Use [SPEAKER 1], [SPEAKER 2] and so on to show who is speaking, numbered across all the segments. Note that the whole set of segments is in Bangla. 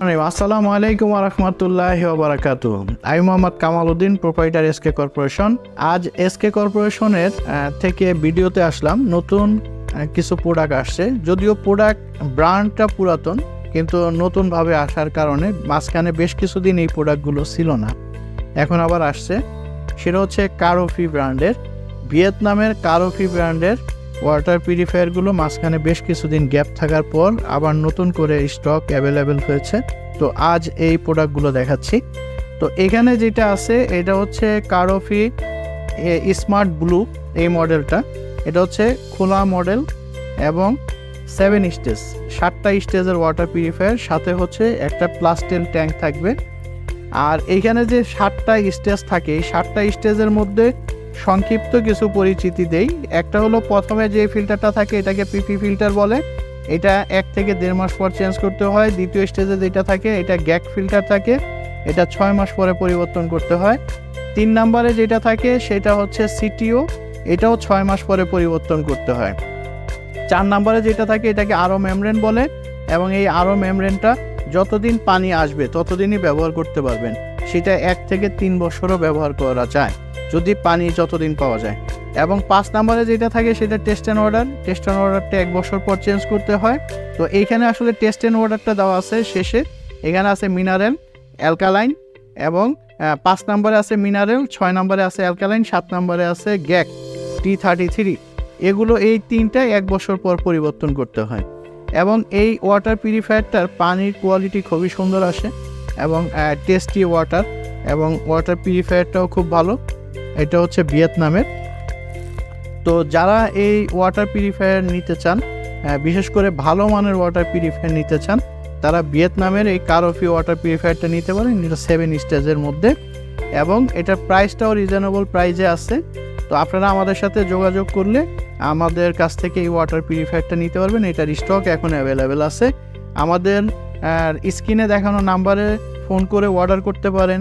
[SPEAKER 1] আসসালামু আলাইকুম রহমতুল্লাহ বারাকাতু আমি Mohammad Kamal Uddin proprietor SK corporation আজ এসকে কর্পোরেশনের থেকে ভিডিওতে আসলাম। নতুন কিছু প্রোডাক্ট আসছে। যদিও প্রোডাক্ট ব্র্যান্ডটা পুরাতন, কিন্তু নতুনভাবে আসার কারণে মাঝখানে বেশ কিছুদিন এই প্রোডাক্টগুলো ছিল না। এখন আবার আসছে। সেটা হচ্ছে কারোফি ব্র্যান্ডের ভিয়েতনামের কারোফি ব্র্যান্ডের ওয়াটার পিউরিফায়ারগুলো মাঝখানে বেশ কিছুদিন গ্যাপ থাকার পর আবার নতুন করে স্টক অ্যাভেলেবেল হয়েছে। তো আজ এই প্রোডাক্টগুলো দেখাচ্ছি। তো এখানে যেটা আছে, এটা হচ্ছে কারোফি স্মার্ট ব্লু এই মডেলটা। এটা হচ্ছে খোলা মডেল এবং সেভেন স্টেজ, সাতটা স্টেজের ওয়াটার পিউরিফায়ার, সাথে হচ্ছে একটা প্লাস্টেল ট্যাঙ্ক থাকবে। আর এইখানে যে সাতটা স্টেজ থাকে, এই সাতটা স্টেজের মধ্যে সংক্ষিপ্ত কিছু পরিচিতি দেই। একটা হলো প্রথমে যে ফিল্টারটা থাকে, এটাকে পিপি ফিল্টার বলে। এটা এক থেকে দেড় মাস পর চেঞ্জ করতে হয়। দ্বিতীয় স্টেজে যেটা থাকে, এটা গ্যাক ফিল্টার থাকে। এটা ছয় মাস পরে পরিবর্তন করতে হয়। তিন নম্বরে যেটা থাকে, সেটা হচ্ছে সিটিও এটাও ছয় মাস পরে পরিবর্তন করতে হয়। চার নম্বরে যেটা থাকে, এটাকে আরও মেমব্রেন বলে। এবং এই আরও মেমব্রেনটা যতদিন পানি আসবে, ততদিনই ব্যবহার করতে পারবেন। সেটা এক থেকে তিন বছরও ব্যবহার করা যায়, যদি পানি যতদিন পাওয়া যায়। এবং পাঁচ নম্বরে যেটা থাকে সেটা taste and odour taste and অর্ডারটা এক বছর পর চেঞ্জ করতে হয়। তো এইখানে আসলে টেস্ট অ্যান্ড অর্ডারটা দেওয়া আছে শেষে। এখানে আছে মিনারেল অ্যালকালাইন এবং পাঁচ নম্বরে আছে মিনারেল ছয় নম্বরে আছে অ্যালকালাইন সাত নম্বরে আছে গ্যাক টি থার্টি থ্রি এগুলো এই তিনটাই এক বছর পর পরিবর্তন করতে হয়। এবং এই ওয়াটার পিউরিফায়ারটার পানির কোয়ালিটি খুবই সুন্দর আসে। এবং টেস্টি ওয়াটার এবং ওয়াটার পিউরিফায়ারটাও খুব ভালো। এটা হচ্ছে ভিয়েতনামের। তো যারা এই ওয়াটার পিউরিফায়ার নিতে চান বিশেষ করে ভালো মানের ওয়াটার পিউরিফায়ার নিতে চান, তারা ভিয়েতনামের এই কারোফি ওয়াটার পিউরিফায়ারটা নিতে পারেন। এটা সেভেন স্টেজের মধ্যে। এবং এটার প্রাইসটাও রিজনেবল প্রাইজে আছে। তো আপনারা আমাদের সাথে যোগাযোগ করলে আমাদের কাছ থেকে এই ওয়াটার পিউরিফায়ারটা নিতে পারবেন। এটার স্টক এখন অ্যাভেলেবেল আছে। আমাদের স্ক্রিনে দেখানো নাম্বারে ফোন করে অর্ডার করতে পারেন।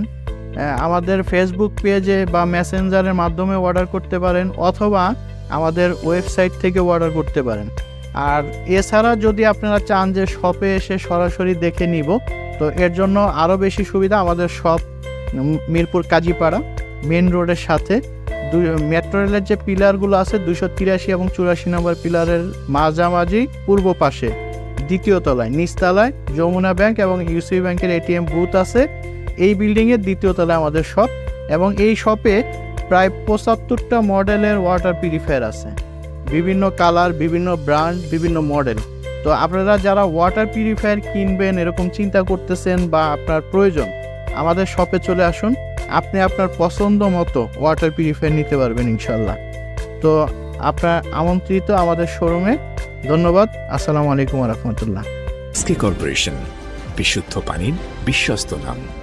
[SPEAKER 1] আমাদের ফেসবুক পেজে বা মেসেঞ্জারের মাধ্যমে অর্ডার করতে পারেন অথবা আমাদের ওয়েবসাইট থেকে অর্ডার করতে পারেন। আর এছাড়া যদি আপনারা চান যে শপে এসে সরাসরি দেখে নিব, তো এর জন্য আরও বেশি সুবিধা আমাদের শপ মিরপুর কাজীপাড়া মেন রোডের সাথে। মেট্রো রেলের যে পিলারগুলো আছে দুশো তিরাশি এবং চুরাশি নম্বর পিলারের মাঝামাঝি পূর্ব পাশে। দ্বিতীয় তলায় নিচতলায় যমুনা ব্যাংক এবং ইউসি ব্যাংকের এটিএম বুথ আছে। এই বিল্ডিংয়ের দ্বিতীয় তলায় আমাদের শপ এবং এই শপে প্রায় পঁচাত্তরটা মডেলের ওয়াটার পিউরিফায়ার আছে। বিভিন্ন কালার, বিভিন্ন ব্র্যান্ড, বিভিন্ন মডেল। তো আপনারা যারা ওয়াটার পিউরিফায়ার কিনবেন, এরকম চিন্তা করতেছেন বা আপনার প্রয়োজন, আমাদের শপে চলে আসুন। আপনি আপনার পছন্দ মতো ওয়াটার পিউরিফায়ার নিতে পারবেন ইনশাল্লাহ তো আপনার আমন্ত্রিত আমাদের শোরুমে ধন্যবাদ আসসালামু আলাইকুম রহমতুল্লাহ।
[SPEAKER 2] কর্পোরেশন বিশুদ্ধ পানির বিশ্বস্ত নাম।